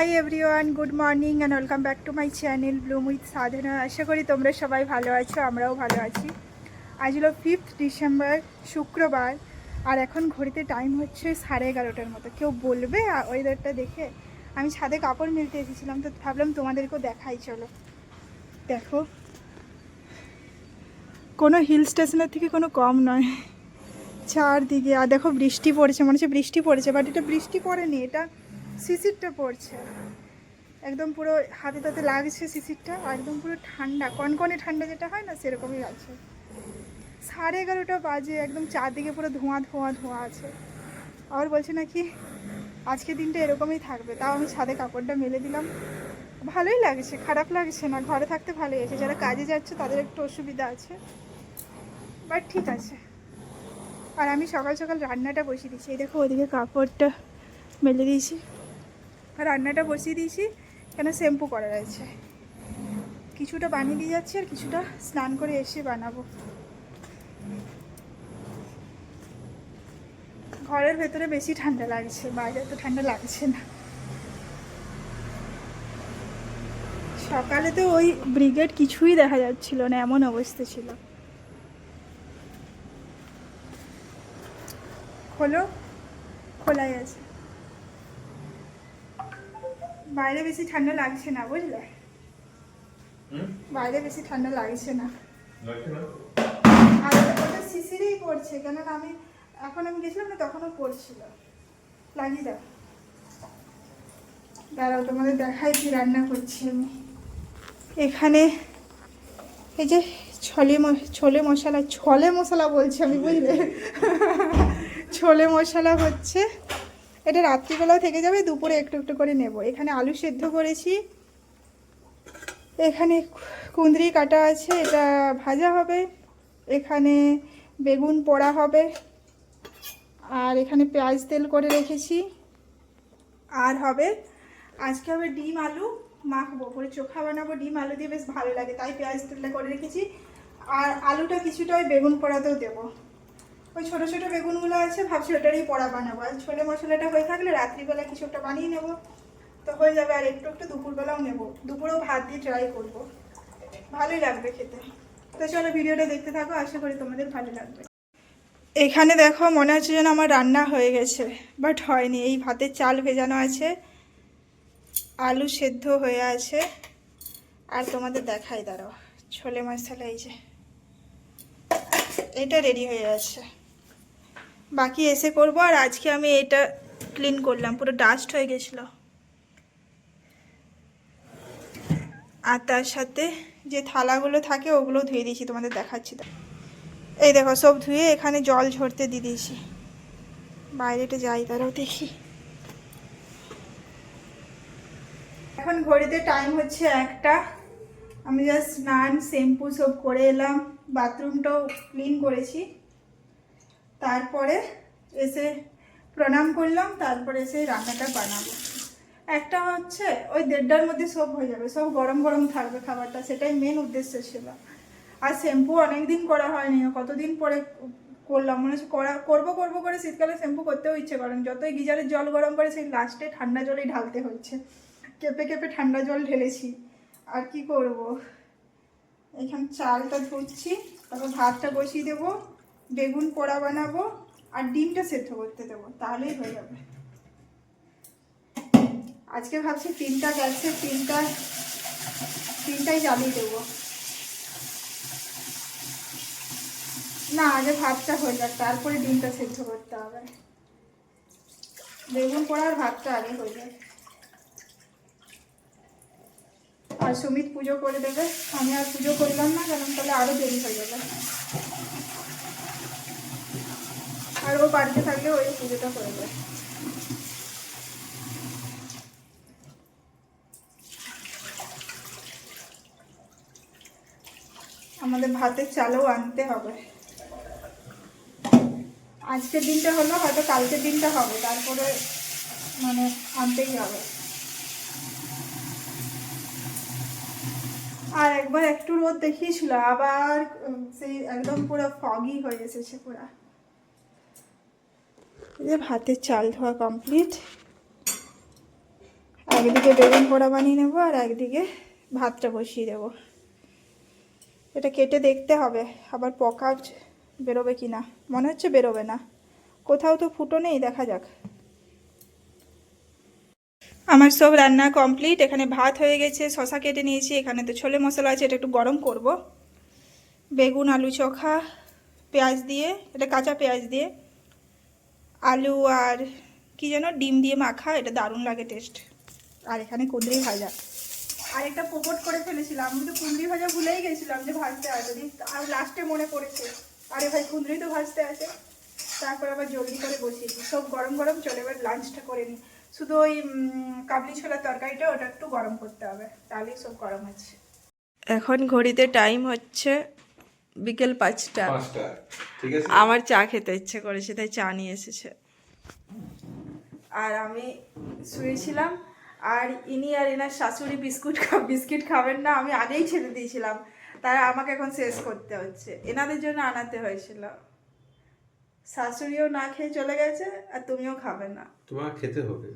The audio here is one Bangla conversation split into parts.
Hi everyone good morning and welcome back to my channel bloom with Sadhana আশা করি তোমরা সবাই ভালো আছো, আমরাও ভালো আছি। আজ হলো ফিফথ ডিসেম্বর শুক্রবার, আর এখন ঘড়িতে টাইম হচ্ছে সাড়ে এগারোটার মতো। কেউ বলবে ওয়েদারটা দেখে? আমি ছাদে কাপড় মেলতে এসেছিলাম, তো ভাবলাম তোমাদেরকেও দেখাই, চলো। দেখো। কোনো হিল স্টেশনের থেকে কোনো কম নয়। চারদিকে, আর দেখো বৃষ্টি পড়েছে, মনে হচ্ছে বৃষ্টি পড়েছে বাট এটা বৃষ্টি পড়েনি, এটা শিশিরটা পড়ছে। একদম পুরো হাতে তাতে লাগছে শিশিরটা একদম পুরো ঠান্ডা, কনকনে ঠান্ডা যেটা হয় না, সেরকমই আছে সাড়ে এগারোটা বাজে, একদম চারদিকে পুরো ধোঁয়া ধোঁয়া ধোঁয়া আছে। আবার বলছে নাকি, আজকে দিনটা এরকমই থাকবে। তাও আমি ছাদে কাপড়টা মেলে দিলাম। ভালোই লাগছে, খারাপ লাগছে না, ঘরে থাকতে ভালোই আছে। যারা কাজে যাচ্ছে, তাদের একটু অসুবিধা আছে। বাট ঠিক আছে। আর আমি সকাল সকাল রান্নাটা বসিয়ে দিচ্ছি। এই দেখো, ওদিকে কাপড়টা মেলে দিয়েছি। আর রান্নাটা বসিয়ে দিয়েছি, কেন শ্যাম্পু করা রয়েছে। কিছুটা বানিয়ে দিয়ে যাচ্ছি আর কিছুটা স্নান করে এসে বানাবো। ঘরের ভেতরে বেশি ঠান্ডা লাগছে, বাইরে তো ঠান্ডা লাগছে না। সকালে তো ওই ব্রিগেড কিছুই দেখা যাচ্ছিল না, এমন অবস্থা ছিল। খোলো, খোলাই আছে। বাইরে বেশি ঠান্ডা লাগছে না বুঝলে? বাইরে বেশি ঠান্ডা লাগছে না। আর ওটা- ওটা শিশিরেই পড়ছে কেননা আমি এখন আমি গেছিলাম না তখনও পড়ছিল। লাগিয়ে দাও। দাঁড়াও তোমাদের দেখাই কি রান্না করছি আমি। এখানে এই যে ছলে ছোলে মশলা ছলে মশলা বলছি আমি বুঝলে? ছোলে মশলা হচ্ছে এটা রাত্রিবেলাও থেকে যাবে, দুপুরে একটু একটু করে নেব। এখানে আলু সেদ্ধ করেছি। এখানে কুঁদরি কাটা আছে, এটা ভাজা হবে। এখানে বেগুন পোড়া হবে। আর এখানে পেঁয়াজ তেল করে রেখেছি। আর হবে, আজকে হবে ডিম আলু মাখবো। করে চোখা বানাবো, ডিম আলু দিয়ে বেশ ভালো লাগে, তাই পেঁয়াজ তেলটা করে রেখেছি। আর আলুটা কিছুটা ওই বেগুন পোড়াতেও দেবো। ওই ছোটো ছোটো বেগুনগুলো আছে, ভাবছি ওটারই পোড়া বানাবো। আর ছোলে মশলাটা হয়ে থাকলে রাত্রিবেলা কিছু একটা বানিয়ে নেব। তো হয়ে যাবে, আর একটু একটু দুপুরবেলাও নেব। দুপুরেও ভাত দিয়ে ট্রাই করব। ভালোই লাগবে খেতে। তো চলো ভিডিওটা দেখতে থাকো, আশা করি তোমাদের ভালো লাগবে। এখানে দেখো, মনে হচ্ছে যেন আমার রান্না হয়ে গেছে বাট হয়নি। এই ভাতের চাল ভেজানো আছে, আলু সেদ্ধ হয়ে আছে। আর তোমাদের দেখাই, দাঁড়াও। ছোলে মশলা, এই যে। এটা রেডি হয়ে আছে বাকি এসে করব আর আজকে আমি এটা ক্লিন করলাম, পুরো ডাস্ট হয়ে গেছিল। আর তার সাথে যে থালাগুলো থাকে ওগুলো ধুয়ে দিয়েছি, তোমাদের দেখাচ্ছি। এই দেখো, সব ধুয়ে এখানে জল ঝরতে দিয়ে দিয়েছি। বাইরেটা যাই তারাও দেখি। এখন ঘড়িতে টাইম হচ্ছে একটা। আমি জাস্ট স্নান শ্যাম্পু সব করে এলাম বাথরুমটাও ক্লিন করেছি। তারপরে এসে প্রণাম করলাম, তারপরে এসে রান্নাটা বানাবো। একটা হচ্ছে ওই দেড়টার মধ্যে সব হয়ে যাবে, সব গরম গরম থাকবে খাবারটা, সেটাই মেন উদ্দেশ্য ছিল। আর শ্যাম্পু অনেকদিন করা হয়নি, কতদিন পরে করলাম, মনে হচ্ছে করা, করব করব করে শীতকালে শ্যাম্পু করতেও ইচ্ছে করেন যতই গিজারের জল গরম করে, সেই লাস্টে ঠান্ডা জলেই ঢালতে হচ্ছে। কেঁপে কেঁপে ঠান্ডা জল ঢেলেছি। আর কি করব? এখানে চালটা ধুচ্ছি, তারপর ভাতটা বসিয়ে দেবো। বেগুন পোড়া বানাবো আর ডিমটা সেদ্ধ করতে দেবো, তাহলেই হয়ে যাবে। আজকে ভাবছি তিনটা গ্যাসে তিনটা, তিনটাই জ্বালিয়ে দেবো। না, আগে ভাতটা হয়ে যাক, তারপরে ডিমটা সেদ্ধ করতে হবে। বেগুন পোড়ার ভাতটা আগে হয়ে যাক। আর সুমিত পুজো করে দেবে, আমি আর পুজো করলাম না কারণ তাহলে আরও দেরি হয়ে যাবে। আর ও বাড়িতে থাকলে ওই পুজোটা করে দেবে আমাদের ভাতের চালও আনতে হবে। আজকের দিনটা হলো, হয়তো কালকের দিনটা হবে, তারপরে মানে আনতেই হবে। আর একবার একটু রোদ দেখিয়েছিল, আবার সেই একদম পুরো ফগি হয়ে এসেছে পুরো। যে ভাতের চাল ধোয়া কমপ্লিট একদিকে বেগুন পোড়া বানিয়ে নেব আর একদিকে ভাতটা বসিয়ে দেবো। এটা কেটে দেখতে হবে, আবার পকা বেরোবে কি না? মনে হচ্ছে বেরোবে না। কোথাও তো ফুটো নেই, দেখা যাক। আমার সব রান্না কমপ্লিট এখানে ভাত হয়ে গেছে শশা কেটে নিয়েছি, এখানে তো ছোলে মশলা আছে, এটা একটু গরম করব। বেগুন, আলু চোখা, পেঁয়াজ দিয়ে, এটা কাঁচা পেঁয়াজ দিয়ে। আলু আর কি যেন ডিম দিয়ে মাখা, এটা দারুণ লাগে টেস্ট আর এখানে কুঁদরি ভাজা। আর একটা পোপট করে ফেলেছিলাম, আমি তো কুঁদরি ভাজা ভুলেই গেছিলাম যে ভাজতে দি- আর লাস্টে মনে পড়েছে। আরে ভাই, কুঁদরি তো ভাজতে আসে তারপর আবার জলদি করে বসিয়েছি সব গরম গরম চলে, এবার লাঞ্চটা করে নিই। শুধু ওই কাবলি ছোলার তরকারিটা, ওটা একটু গরম করতে হবে। তাহলেই সব গরম আছে এখন ঘড়িতে টাইম হচ্ছে বিকেল পাঁচটা। আমার চা খেতে ইচ্ছে করেছে তাই চা নিয়ে এসেছে। আর আমি শুয়েছিলাম আর ইনি আর এনার শাশুড়ি বিস্কুট বিস্কিট খাবেন না আমি আগেই ছেড়ে দিয়েছিলাম। তারা আমাকে এখন শেষ করতে হচ্ছে। এনাদের জন্য আনাতে হয়েছিল। শাশুড়িও না খেয়ে চলে গেছে আর তুমিও খাবে না। তোমার খেতে হবে।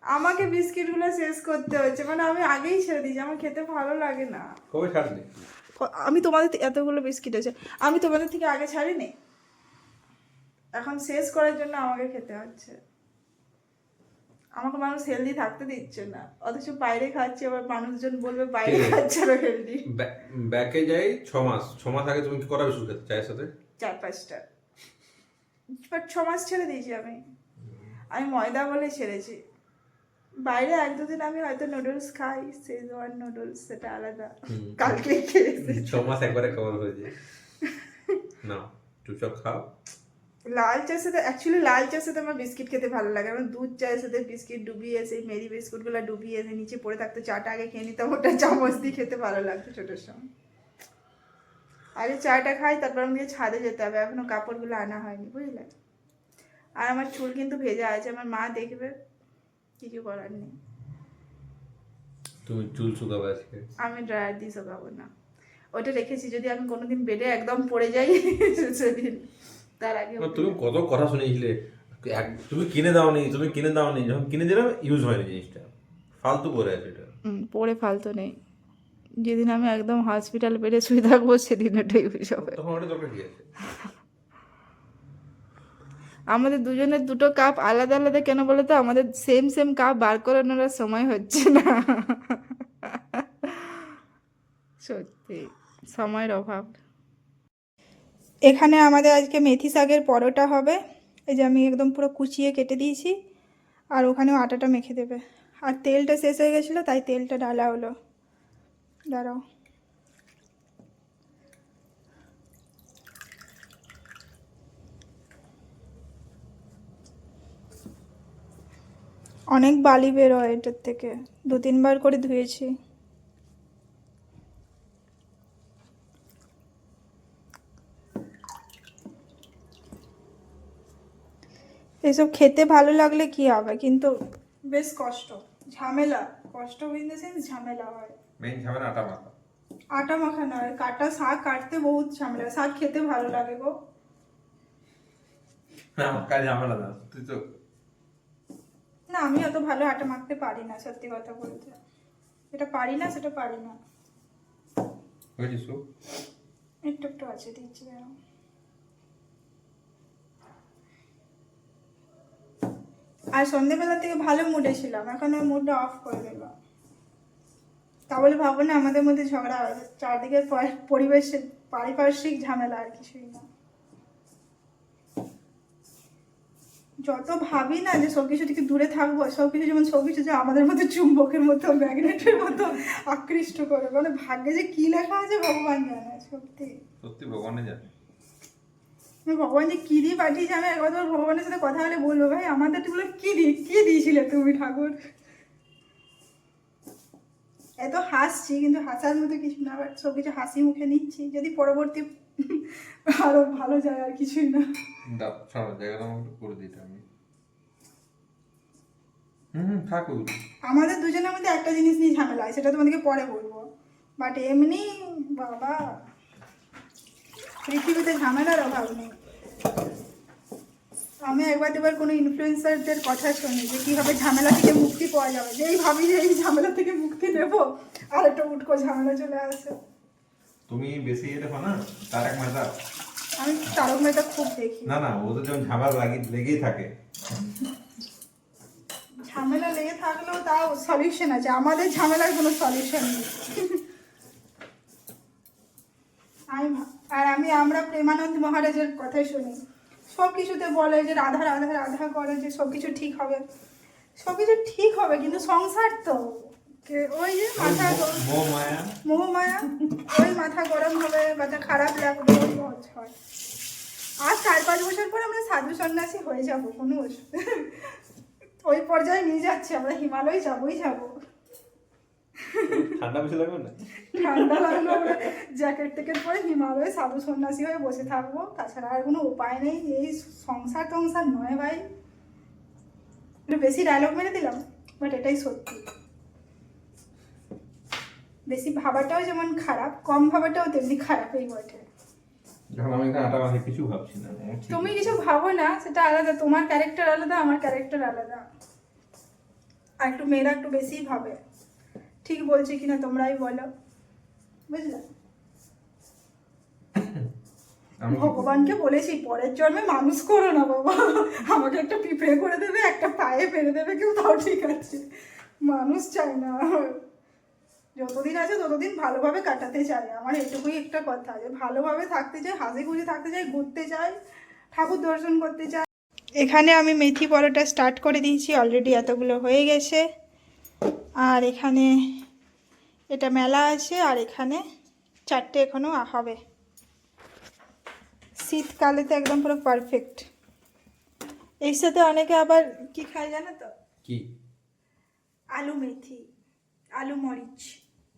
আমাকে বিস্কিটগুলো শেষ করতে হচ্ছে মানে আমি আগেই ছেড়ে দিয়েছি আমার খেতে ভালো লাগে না। কবে ছাড়বে? ক- আমি তোমাদের এতগুলো বিস্কিট আছে। আমি তোমাদের থেকে আগে ছাড়িনি? এখন শেষ করার জন্য আমাকে খেতে হচ্ছে। আমাকে মানুষ হেলদি থাকতে দিচ্ছে না। অথচ বাইরে খাচ্ছে আবার মানুষজন বলবে বাইরে খাচ্ছে আরও হেলদি ব্যাক- যাই ছ মাস। ছ মাস আগে তুমি কি করা বিস্কুট খেতে চায়ের সাথে? চার পাঁচটা। বাট ছ মাস ছেড়ে দিয়েছি আমি। আমি ময়দা বলে ছেড়েছি। বাইরে এক দুদিন আমি হয়তো নুডলস খাই সেজওয়ান নুডলস সেটা আলাদা। কালকে খেয়ে এসেছি। ছ মাস একবারে কভার হয়েছে। না চুপচাপ খাও। লাল চায়ের সাথে অ্যাকচুয়ালি লাল চায়ের সাথে আমার বিস্কিট খেতে ভালো লাগে। আমার দুধ চায়ের সাথে বিস্কিট ডুবিয়ে সেই মেরি বিস্কুটগুলো ডুবিয়ে এসে নিচে পড়ে থাকতো চাটা আগে খেয়ে নিতাম ওটা চামচ দিয়ে খেতে ভালো লাগতো ছোটোর সময়। আগে চাটা খাই তারপর আমাকে ছাদে যেতে হবে। এখনও কাপড়গুলো আনা হয়নি বুঝলে? আর আমার চুল কিন্তু ভেজা আছে আমার মা দেখবে। কিছু করার নেই। তুমি চুল শুকাবে আজকে? আমি ড্রায়ার দিয়ে শুকাবো না। ওটা রেখেছি যদি আমি কোনোদিন বেডে একদম পড়ে যাই সেদিন। তার আগে তুমি কত কথা শুনেছিলে তুমি কিনে দাওনি তুমি কিনে দাওনি যখন কিনে দিলাম ইউজ হয়নি জিনিসটা। ফালতু করে আছে এটা। পড়ে ফালতু নেই। যেদিন আমি একদম হসপিটাল বেডে শুয়ে থাকব সেদিন ওটা ইউজ হবে। তখন ওটা দরকার কি আছে? আমাদের দুজনের দুটো কাপ আলাদা আলাদা কেন বলো তো? আমাদের সেম সেম কাপ বার করানোর সময় হচ্ছে না। সত্যি, সময়ের অভাব। এখানে আমাদের আজকে মেথি শাকের পরোটা হবে। এই যে আমি একদম পুরো কুচিয়ে কেটে দিয়েছি। আর ওখানেও আটাটা মেখে দেবে। আর তেলটা শেষ হয়ে গেছিল, তাই তেলটা ডালা হলো। দাঁড়াও। অনেক বালি বেরোয় এটার থেকে। দু তিনবার করে ধুয়েছি। এসব খেতে ভালো লাগলে কি হবে? কিন্তু বেশ কষ্ট। ঝামেলা। কষ্ট ইন দ্য সেন্স ঝামেলা হয়। মেন ঝামেলা আটা মাখা। আটা মাখা নয় কাটা শাক কাটতে বহুত ঝামেলা। শাক খেতে ভালো লাগে গো। না কাজ ঝামেলা না। তুই তো না আমি অত ভালো আটা মাখতে পারি না সত্যি কথা বলতে। যেটা পারি না সেটা পারি না। একটু একটু আছে দিচ্ছি দাঁড়াও। আর সন্ধেবেলা থেকে ভালো মুডে ছিলাম এখন ওই মুডটা অফ করে দিলাম। তা বলে ভাবো না আমাদের মধ্যে ঝগড়া হয় চারদিকের পরি- পরিবেশে পারিপার্শ্বিক ঝামেলা আর কিছুই না। যত ভাবি না যে সবকিছু থেকে দূরে থাকব সবকিছু যেমন সবকিছু যে আমাদের মতো চুম্বকের মতো ম্যাগনেটের মতো আকৃষ্ট করে মানে ভাগ্যে যে কি লেখা আছে ভগবান জানে সত্যি। সত্যি ভগবানে জানে। ভগবান যে কি দিয়ে পাঠিয়েছে আমি একবার ভগবানের সাথে কথা বলে বলব ভাই আমাদের তুগুলো কি দি কি দিয়েছিলে তুমি ঠাকুর? এত হাসছি কিন্তু হাসার মতো কিছু না সব কিছু হাসি মুখে নিচ্ছি। যদি পরবর্তী আরও ভালো যায় আর কিছুই না। দাও ছাড়ো জায়গাটা আমাকে করে দিতে আমি। হুম থাকুক আমাদের দুজনের মধ্যে একটা জিনিস নিয়ে ঝামেলা হয় সেটা তোমাদেরকে পরে বলব। বাট এমনি বাবা পৃথিবীতে ঝামেলার অভাব নেই। আমি একবার দুবার কোনো ইনফ্লুয়েন্সারদের কথা শুনি যে কীভাবে ঝামেলা থেকে মুক্তি পাওয়া যাবে। যেই ভাবি যে এই ঝামেলা থেকে মুক্তি নেব আর একটা উটকো ঝামেলা চলে আসে। তুমি বেশি ইয়ে দেখো না তারক মেহতা। আমি তারক মেহতা খুব দেখি। না না ওদের যেমন ঝামেলা লাগি লেগেই থাকে। ঝামেলা লেগে থাকলেও তাও সলিউশন আছে আমাদের ঝামেলার কোনো সলিউশন নেই। আমি আর আমি আমরা প্রেমানন্দ মহারাজের কথাই শুনি। সব কিছুতে বলে যে রাধা রাধা রাধা করে যে সব কিছু ঠিক হবে। সব কিছু ঠিক হবে কিন্তু সংসার তো। কে- ওই যে মাথা গরম- মোহ মায়া মোহ মায়া ওই মাথা গরম হবে মাথা খারাপ লাগবে হয় আর চার পাঁচ বছর পর আমরা সাধু সন্ন্যাসী হয়ে যাব কোনো ওই পর্যায়ে নিয়ে যাচ্ছে আমরা হিমালয় যাবোই যাব। ঠান্ডা বেশি লাগবে না? ঠান্ডা লাগল আমরা জ্যাকেট ট্যাকেট পরে হিমালয়ে সাধু সন্ন্যাসী হয়ে বসে থাকব। তাছাড়া আর কোনো উপায় নেই এই সংসার টংসার নয় ভাই। একটু বেশি ডায়লগ মেরে দিলাম বাট এটাই সত্যি। বেশি ভাবাটাও যেমন খারাপ কম ভাবাটাও তেমনি ভাবছি না আমার ঠিক- তুমি কিছু ভাবো না সেটা আলাদা তোমার ক্যারেক্টার আলাদা আমার ক্যারেক্টার আলাদা। আর একটু মেয়েরা একটু বেশিই ভাবে ঠিক বলছি কিনা তোমরাই বলো। বুঝলে? ভগবানকে বলেছি পরের জন্মে মানুষ করো না বাবা। আমাকে একটা পিঁপড়ে করে দেবে একটা পায়ে ফেলে দেবে কেউ তাও ঠিক আছে। মানুষ চায় না। যতদিন আছে ততদিন ভালোভাবে কাটাতে চাই আমার এটুকুই একটা কথা যে ভালোভাবে থাকতে চাই হাসি খুশি থাকতে চাই ঘুরতে চাই ঠাকুর দর্শন করতে চাই এখানে আমি মেথি পরোটা স্টার্ট করে দিয়েছি অলরেডি এতগুলো হয়ে গেছে। আর এখানে এটা মেলা আছে আর এখানে চারটে এখনও হবে। শীতকালে তো একদম পুরো পারফেক্ট এর সাথে অনেকে আবার কি খায় জানো তো? কি? আলু মেথি আলু মরিচ।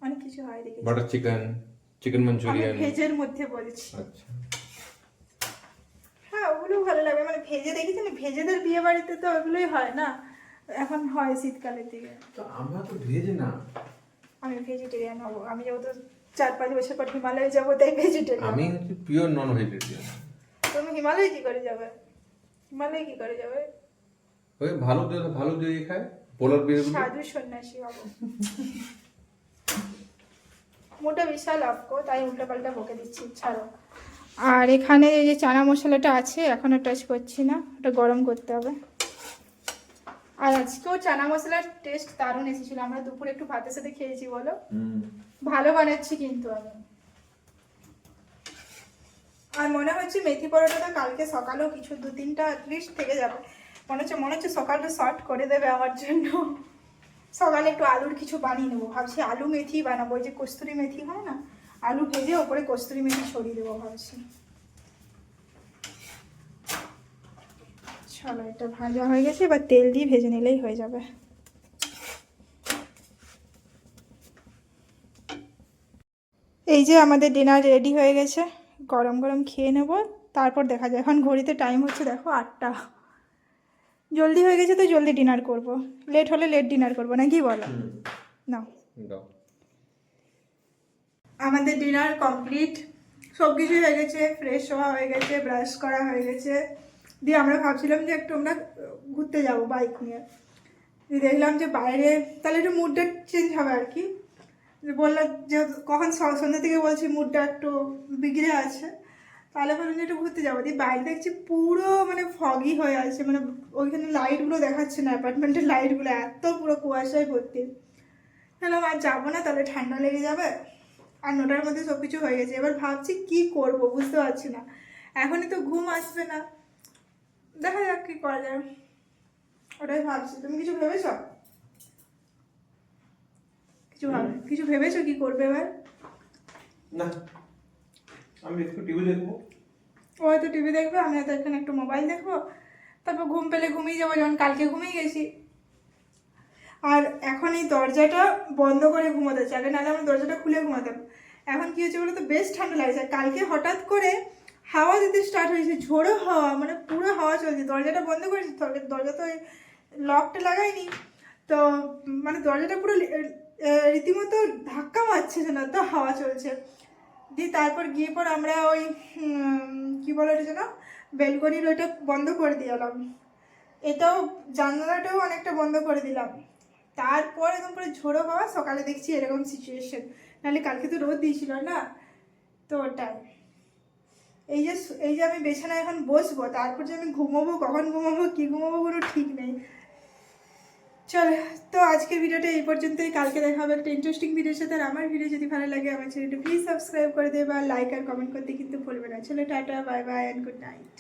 অনেক কিছু হয় দেখেছি। বাটার চিকেন চিকেন আমি মাঞ্চুরিয়ান ভেজের মধ্যে বলছি। আচ্ছা। হ্যাঁ ওগুলো ভালো লাগে। মানে ভেজে দেখেছি না ভেজেদের বিয়ে বাড়িতে তো ওগুলোই হয় না। এখন হয় শীতকালের দিকে। তো আমরা তো ভেজ না। আমি ভেজিটেরিয়ান হব। আমি যেহেতু চার পাঁচ বছর পর হিমালয়ে যাব তাই ভেজিটেরিয়ান। আমি হচ্ছে পিওর নন ভেজিটেরিয়ান তুমি হিমালয়ে কি করে যাবে? হিমালয়ে কি করে যাবে? ওই ভালো দিয়ে ভালো দিয়ে খায় পোলার বিয়ার সাধু সন্ন্যাসী হব। মোটা বিশাল অক্ক তাই উল্টো পাল্টা বকে দিচ্ছি ছাড়ো। আর এখানে এই যে চানা মশলাটা আছে এখনও টাচ করছি না ওটা গরম করতে হবে। আর আজকেও চানা মশলার টেস্ট দারুণ এসেছিল আমরা দুপুরে একটু ভাতের সাথে খেয়েছি বলো? ভালো বানাচ্ছি কিন্তু আমি। আর মনে হচ্ছে মেথি পরোটাটা কালকে সকালেও কিছু দু তিনটা অ্যাটলিস্ট থেকে যাবে। মনে হচ্ছে মনে হচ্ছে সকালটা শর্ট করে দেবে আমার জন্য। সকালে একটু আলুর কিছু বানিয়ে নেব। ভাবছি আলু মেথি বানাবো ওই যে কস্তুরি মেথি হয় না? আলু ভেজে ওপরে কস্তুরি মেথি ছড়িয়ে দেবো ভাবছি। চলো, এটা ভাজা হয়ে গেছে, এবার তেল দিয়ে ভেজে নিলেই হয়ে যাবে। এই যে আমাদের ডিনার রেডি হয়ে গেছে, গরম গরম খেয়ে নেব, তারপর দেখা যায়। এখন ঘড়িতে টাইম হচ্ছে, দেখো আটটা। জলদি হয়ে গেছে তো জলদি ডিনার করব। লেট হলে লেট ডিনার করব না কি বলো না আমাদের ডিনার কমপ্লিট সব কিছু হয়ে গেছে ফ্রেশ হওয়া হয়ে গেছে ব্রাশ করা হয়ে গেছে। দিয়ে আমরা ভাবছিলাম যে একটু আমরা ঘুরতে যাব বাইক নিয়ে। দিয়ে দেখলাম যে বাইরে তাহলে একটু মুডটা চেঞ্জ হবে আর কি। বললাম যে কখন সন্ধ্যা থেকে বলছি মুডটা একটু বিগড়ে আছে। তাহলে বললাম যে একটু ঘুরতে যাব। দিয়ে বাইরে দেখছি পুরো মানে ফগি হয়ে আছে। মানে ওইখানে লাইটগুলো দেখাচ্ছে না অ্যাপার্টমেন্টের লাইটগুলো এত পুরো কুয়াশায় ভর্তি। বললাম আর যাব না, তাহলে ঠান্ডা লেগে যাবে। আর নটার মধ্যে সব কিছু হয়ে গেছে। এবার ভাবছি কি করব, বুঝতে পারছি না। এখনই তো ঘুম আসবে না। দেখা যাক কি করা যায়। ওটাই ভাবছি। তুমি কিছু ভেবেছ? কিছু ভাব কিছু ভেবেছো কি করবে এবার? না। আমি একটু টিভি দেখব। ও হয়তো টিভি দেখবে, আমি হয়তো এখানে একটু মোবাইল দেখব। তারপর ঘুম পেলে ঘুমিয়ে যাব যেমন কালকে ঘুমিয়ে গেছি। আর এখন এই দরজাটা বন্ধ করে ঘুমোতে হচ্ছে আগে নাহলে আমি দরজাটা খুলে ঘুমাতাম। এখন কি হচ্ছে বলো তো বেশ ঠান্ডা লাগছে। কালকে হঠাৎ করে হাওয়া দিতে স্টার্ট হয়েছে, ঝোড়ো হাওয়া মানে পুরো হাওয়া চলছে। দরজাটা বন্ধ করেছি দরজা তো লকটা লাগাইনি তো মানে দরজাটা পুরো রীতিমতো ধাক্কা মারছে না তো হাওয়া চলছে। দিয়ে তারপর গিয়ে পর আমরা ওই কি বলে ওটা যেন? বেলকনির ওইটা বন্ধ করে দিলাম এটাও জানলাটাও অনেকটা বন্ধ করে দিলাম। তারপর একদম পুরো ঝোড়ো হওয়া, সকালে দেখছি এরকম সিচুয়েশন নাহলে কালকে তো রোদ দিয়েছিল না? তো ওটাই। এই যে এই যে আমি বিছানায় এখন বসবো, তারপর যে আমি ঘুমোবো, কখন ঘুমাবো, কি ঘুমাবো কোনো ঠিক নেই। চল, তো আজকের ভিডিওটা এই পর্যন্তই। কালকে দেখা হবে একটা ইন্টারেস্টিং ভিডিওর সাথে। আর আমার ভিডিও যদি ভালো লাগে, আমার চ্যানেলটা প্লিজ সাবস্ক্রাইব করে দেবে। আর লাইক আর কমেন্ট করতে কিন্তু ভুলবে না। চলো, tata bye bye and good night